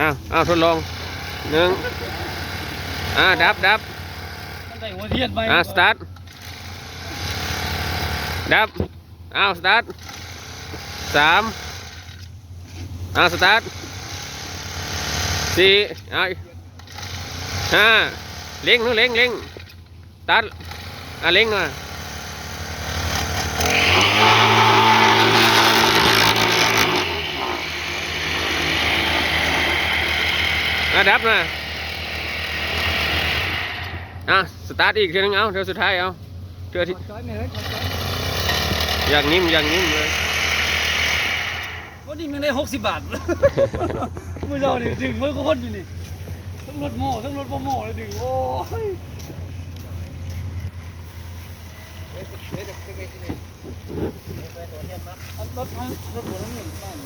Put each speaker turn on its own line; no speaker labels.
อ้าวอ้าวทดลองหนึ่งอ่าดับดับ
มันได้หัวเทียนไหม
อ่าสตาร์ทดับอ้าวสตาร์ทสามอ่าสตาร์ทสี่อ่าห้าเล็งนู้นเล็งเล็งตัดอ่าเล็งมาอ่าดับมาอะสตาร์ทอีกทีนึงเอาเดี๋ยวสุดท้ายเอาเดี๋ยวที่
จอยไม่เฮ้ยจอย
อย่างนิ่มอย่างนิ่มเลย
วันนี้มันได้หกสิบบาทมื่อเราเนี่ยดึงเมื่อคนอยู่นี่ทั้งรถโม่ทั้งรถโม่โม่เลยดึงโอ้ยรถรถรถหัวน้ำหนึ่งบ้าน